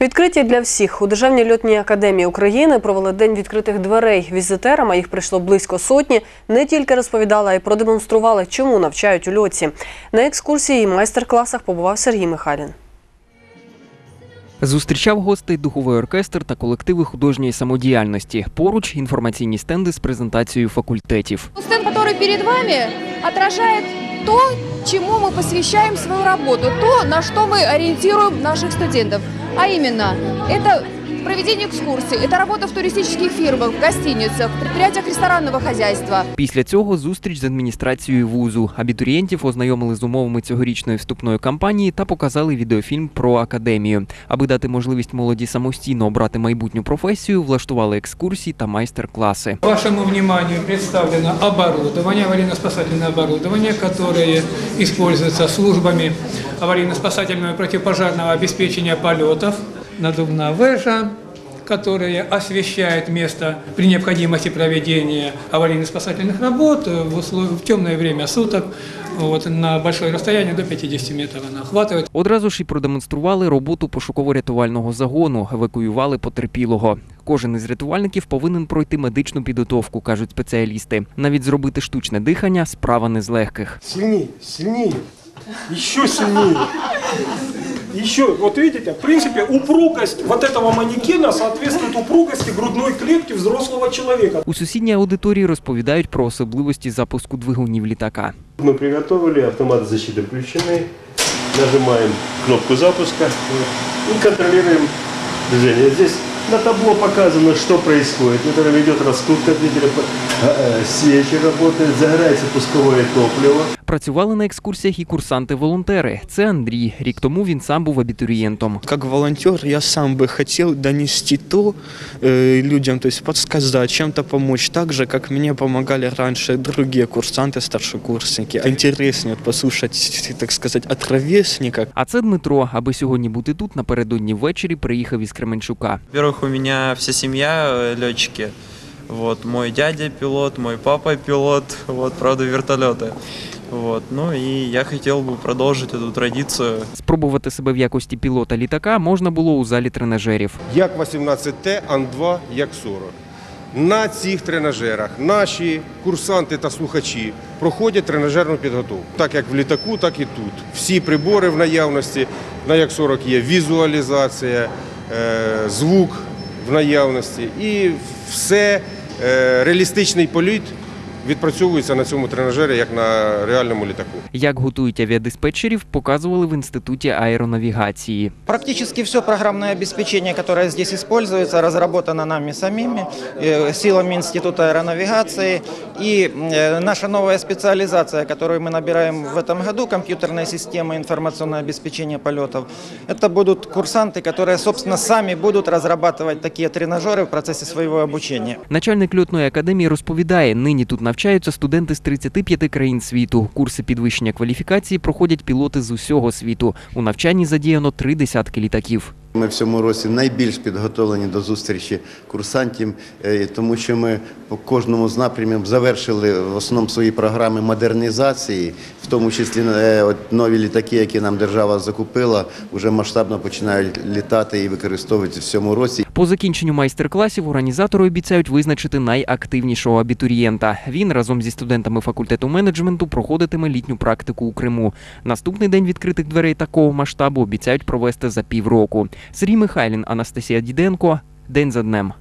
Відкриті для всіх у Державній льотній академії України провели день відкритих дверей. Візитерам, а їх прийшло близько сотні, не тільки розповідали, а й продемонстрували, чому навчають у льотці. На екскурсії і майстер-класах побував Сергій Михайлін. Зустрічав гостей духовий оркестр та колективи художньої самодіяльності. Поруч інформаційні стенди з презентацією факультетів. Стенд, который перед вами, отражает то, чему мы посвящаем свою работу, то, на что мы ориентируем наших студентов. А именно, это проведение экскурсий, это работа в туристических фирмах, в гостиницах, в предприятиях ресторанного хозяйства. Після цього зустріч з адміністрацією вузу. Абітурієнтів ознайомили з умовами цьогорічної вступної кампанії та показали відеофільм про академію. Аби дати можливість молоді самостійно обрати майбутню професію, влаштували екскурсії та майстер-класи. Вашему вниманию представлено оборудование, аварийно-спасательное оборудование, которое используется службами аварийно-спасательного и противопожарного обеспечения полетов. Надувная вежа, которая освещает место при необходимости проведения аварийно-спасательных работ в, услов- в темное время суток. Вот, на большое расстояние до 50 метров она охватывает. Одразу ж і продемонстрували роботу пошуково-рятувального загону, евакуювали потерпілого. Кожен із рятувальників повинен пройти медичну підготовку, кажуть спеціалісти. Навіть зробити штучне дихання справа не з легких. Сильнее, сильнее, еще сильнее Еще, вот видите, в принципе, упругость вот этого манекена соответствует упругости грудной клетки взрослого человека. У сусідній аудиторії розповідають про особливості запуску двигунів літака. Мы приготовили, автоматы защиты включены, нажимаем кнопку запуска вот, и контролируем движение. Здесь на табло показано, что происходит. Например, идет раскрутка двигателя, э, свечи работают, загорается пусковое топливо. Працювали на екскурсіях і курсанти-волонтери. Це Андрій. Рік тому він сам був абітурієнтом. Как волонтер я сам бы хотел донести то э, людям, то есть подсказать, чем-то помочь, так же, как мне помогали раньше другие курсанты, старшекурсники. Интереснее вот послушать, так сказать, от ровесника, А це Дмитро. Аби сьогодні бути тут, напередодні ввечері приїхав із Кременчука. Во-первых, у меня вся семья э, летчики. Вот, мой дядя пилот, мой папа пилот, вот, правда, вертолеты. Вот, ну и я хотел бы продолжить эту традицию. Спробувати себе в якості пілота літака можна було у залі тренажерів. Як 18Т, Ан-2, як 40. На цих тренажерах наші курсанти та слухачі проходять тренажерну підготовку. Так як в літаку, так і тут. Всі прибори в наявності. На як 40 є візуалізація, е, звук в наявності. І все е, реалістичний політ відпрацьовується на цьому тренажері, як на реальному літаку. Як готують авіадиспетчерів, показували в інституті аеронавігації. Практически все программное обеспечение, которое здесь используется, разработано нами самими, э, силами Института аэронавигации. И э, наша новая специализация, которую мы набираем в этом году, компьютерная система информационное обеспечение полетов, это будут курсанты, которые, собственно, сами будут разрабатывать такие тренажеры в процессе своего обучения. Начальник льотної академії розповідає, нині тут навчаються студенти з 35 країн світу. Курси підвищення кваліфікації проходять пілоти з усього світу. У навчанні задіяно три десятки літаків. Ми в цьому році найбільш підготовлені до зустрічі курсантів, е, тому що ми по кожному з напрямів завершили в основному свої програми модернізації, в тому числі е, нові літаки, які нам держава закупила, вже масштабно починають літати і використовуються в цьому році. По закінченню майстер-класів організатори обіцяють визначити найактивнішого абітурієнта. Він разом зі студентами факультету менеджменту проходитиме літню практику у Криму. Наступний день відкритих дверей такого масштабу обіцяють провести за півроку. Сергій Михайлін, Анастасія Діденко. День за днем.